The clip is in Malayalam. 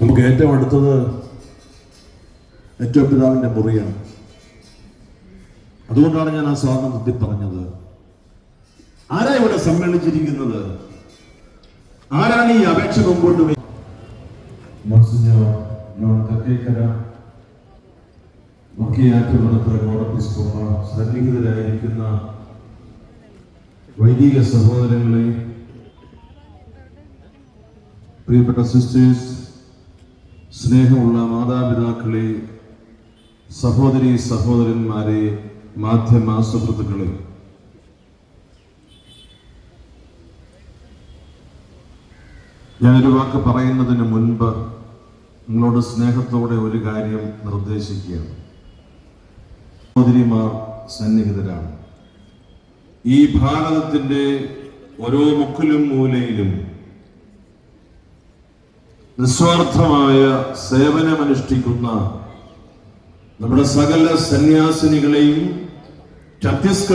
നമുക്ക് ഏറ്റവും അടുത്തത് ഏറ്റവും പിതാവിന്റെ മുറിയാണ്. അതുകൊണ്ടാണ് ഞാൻ ആ സ്വാതന്ത്ര്യത്തിൽ പറഞ്ഞത്. ആരാ ഇവിടെ സമ്മേളിച്ചിരിക്കുന്നത്? ആരാണ് ഈ അപേക്ഷ മുമ്പോട്ട് സന്നിഹിതരായിരിക്കുന്ന വൈദിക സഹോദരങ്ങളെ പ്രിയപ്പെട്ട സിസ്റ്റേഴ്സ് സ്നേഹമുള്ള മാതാപിതാക്കളെ സഹോദരി സഹോദരന്മാരെ മാധ്യമ സുഹൃത്തുക്കളെ ഞാനൊരു വാക്ക് പറയുന്നതിന് മുൻപ് നിങ്ങളോട് സ്നേഹത്തോടെ ഒരു കാര്യം നിർദ്ദേശിക്കുകയാണ്. സഹോദരിമാർ സന്നിഹിതരാണ്. ഈ ഭാരതത്തിന്റെ ഓരോ മുക്കിലും മൂലയിലും നിസ്വാർത്ഥമായ സേവനമനുഷ്ഠിക്കുന്ന നമ്മുടെ സകല സന്യാസിനികളെയും ഛത്തീസ്ഗഡ്